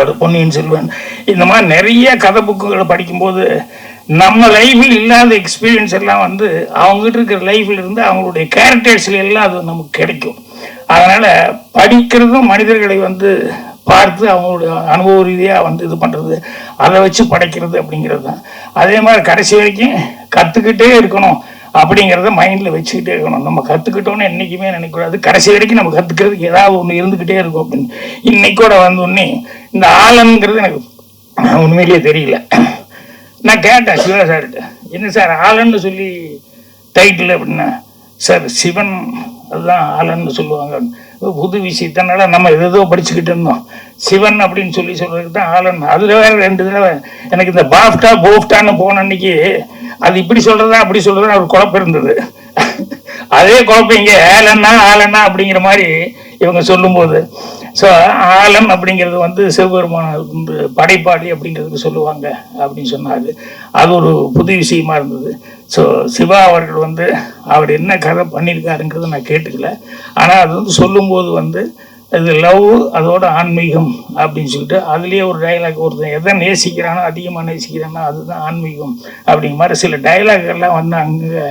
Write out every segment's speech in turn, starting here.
ஈரோடு பொன்னியின் செல்வன். இந்த மாதிரி நிறைய கதை புக்குகளை படிக்கும்போது நம்ம லைஃப்பில் இல்லாத எக்ஸ்பீரியன்ஸ் எல்லாம் வந்து அவங்ககிட்ட இருக்கிற லைஃப்ல இருந்து அவங்களுடைய கேரக்டர்ஸ்ல எல்லாம் அது நமக்கு கிடைக்கும். அதனால படிக்கிறதும் மனிதர்களை வந்து பார்த்து அவங்களுடைய அனுபவ ரீதியாக வந்து இது பண்ணுறது அதை வச்சு படைக்கிறது அப்படிங்கிறது தான். அதே மாதிரி கடைசி வரைக்கும் கற்றுக்கிட்டே இருக்கணும். அப்படிங்கிறத மைண்டில் வச்சுக்கிட்டே இருக்கணும். நம்ம கற்றுக்கிட்டோன்னு என்றைக்குமே நினைக்கக்கூடாது. கடைசி வரைக்கும் நம்ம கற்றுக்கிறதுக்கு ஏதாவது ஒன்று இருந்துக்கிட்டே இருக்கும் அப்படின்னு. இன்னைக்கூட வந்தோடனே உடனே இந்த ஆலன்ங்கிறது எனக்கு உண்மையிலேயே தெரியல. நான் கேட்டேன் சிவா சார்கிட்ட. என்ன சார் ஆலன்னு சொல்லி டைட்டில் அப்படின்னா சார் சிவன் அதுதான் ஆலன்னு சொல்லுவாங்க. புது விஷயத்தினால நம்ம ஏதோ படிச்சுக்கிட்டு இருந்தோம். சிவன் அப்படின்னு சொல்லி சொல்றதுக்கு தான் ஆலன் அதுல வேற ரெண்டு தடவை எனக்கு இந்த பாஃப்டா போஃப்டான்னு போன அன்னைக்கு அது இப்படி சொல்றதா அப்படி சொல்றதா ஒரு குழப்பம் இருந்தது. அதே குழப்பம் இங்க ஏலன்னா ஆலன்னா அப்படிங்கிற மாதிரி இவங்க சொல்லும்போது. ஸோ ஆலன் அப்படிங்கிறது வந்து சிவபெருமான படைப்பாடி படைப்பாளி அப்படிங்கிறதுக்கு சொல்லுவாங்க அப்படின்னு சொன்னாரு. அது ஒரு புது விஷயமா இருந்தது. ஸோ சிவா அவர்கள் வந்து அவர் என்ன கதை பண்ணியிருக்காருங்கிறது நான் கேட்டுக்கல. ஆனால் அது வந்து சொல்லும்போது வந்து இது லவ் அதோட ஆன்மீகம் அப்படின்னு சொல்லிட்டு அதுலேயே ஒரு டைலாக் ஒருத்தன் எதை நேசிக்கிறானோ அதிகமாக நேசிக்கிறானோ அதுதான் ஆன்மீகம் அப்படிங்கிற மாதிரி சில டைலாக்கெல்லாம் வந்து அங்கே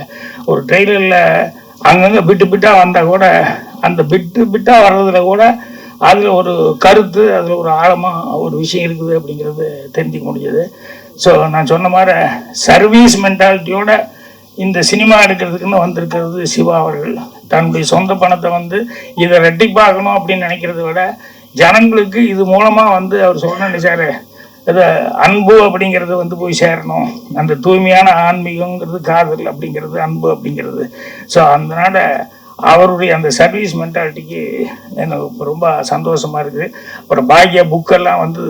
ஒரு ட்ரெய்லரில் அங்கங்கே பிட்டு பிட்டாக வந்தால் கூட அந்த பிட்டு பிட்டாக வர்றதுல கூட அதில் ஒரு கருத்து அதில் ஒரு ஆழமாக ஒரு விஷயம் இருக்குது அப்படிங்கிறது தெரிஞ்சுக்க முடிஞ்சது. ஸோ நான் சொன்ன மாதிரி சர்வீஸ் மென்டாலிட்டியோட இந்த சினிமா எடுக்கிறதுக்குன்னு வந்திருக்கிறது சிவா அவர்கள். தன்னுடைய சொந்த பணத்தை வந்து இதை ரெட்டிப்பாகணும் அப்படின்னு நினைக்கிறத விட ஜனங்களுக்கு இது மூலமாக வந்து அவர் சொல்றேன் சார் இதை அன்பு அப்படிங்கிறது வந்து போய் சேரணும். அந்த தூய்மையான ஆன்மீகங்கிறது காதல் அப்படிங்கிறது அன்பு அப்படிங்கிறது. ஸோ அதனால் அவருடைய அந்த சர்வீஸ் மென்டாலிட்டிக்கு எனக்கு ரொம்ப சந்தோஷமாக இருக்குது. அப்புறம் பாக்கிய புக்கெல்லாம் வந்து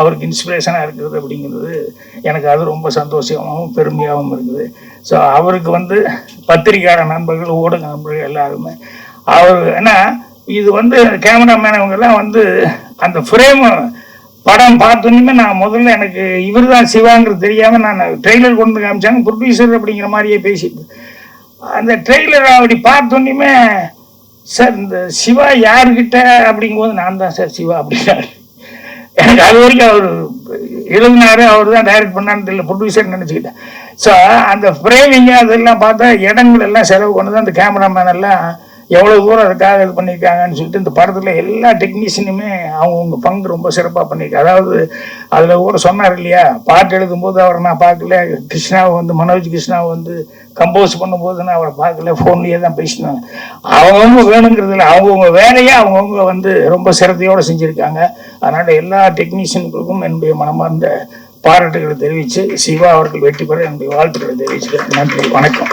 அவருக்கு இன்ஸ்பிரேஷனாக இருக்கிறது அப்படிங்கிறது எனக்கு அது ரொம்ப சந்தோஷமாகவும் பெருமையாகவும் இருக்குது. ஸோ அவருக்கு வந்து பத்திரிக்கையாளர் நண்பர்கள் ஊடக நண்பர்கள் எல்லாருமே அவர் ஏன்னா இது வந்து கேமராமேன் இவங்கெல்லாம் வந்து அந்த ஃப்ரேமு படம் பார்த்தோன்னே நான் முதல்ல எனக்கு இவர் தான் சிவாங்கிறது தெரியாமல் நான் ட்ரெய்லர் கொண்டு வந்து காமிச்சாங்க. ப்ரொடியூசர் அப்படிங்கிற மாதிரியே பேசிட்டு அந்த ட்ரெய்லர் அப்படி பார்த்தோன்னே சார் இந்த சிவா யாருக்கிட்ட அப்படிங்கும்போது நான் தான் சார் சிவா அப்படின்னாரு. எனக்கு அது வரைக்கும் அவர் எழுதினாரு அவர் தான் டைரக்ட் பண்ணான்னு தெரியல ப்ரொடியூசர் நினச்சிக்கிட்டேன். ஸோ அந்த ஃப்ரேமிங் அதெல்லாம் பார்த்தா இடங்கள் எல்லாம் செலவு கொண்டு அந்த கேமராமேன் எல்லாம் எவ்வளோ தூரம் அதுக்காக இது பண்ணியிருக்காங்கன்னு சொல்லிட்டு இந்த படத்தில் எல்லா டெக்னீஷியனுமே அவங்கவுங்க பங்கு ரொம்ப சிறப்பாக பண்ணியிருக்காங்க அதாவது அதில் கூட சொன்னார் இல்லையா பாட்டு எழுதும்போது அவரை நான் பார்க்கல கிருஷ்ணாவை வந்து மனோஜ் கிருஷ்ணாவை வந்து கம்போஸ் பண்ணும்போது நான் அவரை பார்க்கல ஃபோன்லேயே தான் பேசினாங்க அவங்கவுங்க வேணுங்கிறதுல அவங்கவுங்க வேலையை அவங்கவுங்க வந்து ரொம்ப சிரத்தையோடு செஞ்சுருக்காங்க. அதனால் எல்லா டெக்னீஷியனுக்கும் என்னுடைய மனமார்ந்த பாராட்டுகளை தெரிவித்து சிவா அவர்கள் வெற்றி பெற என்னுடைய வாழ்த்துக்களை தெரிவிச்சுக்கிறேன். நன்றி வணக்கம்.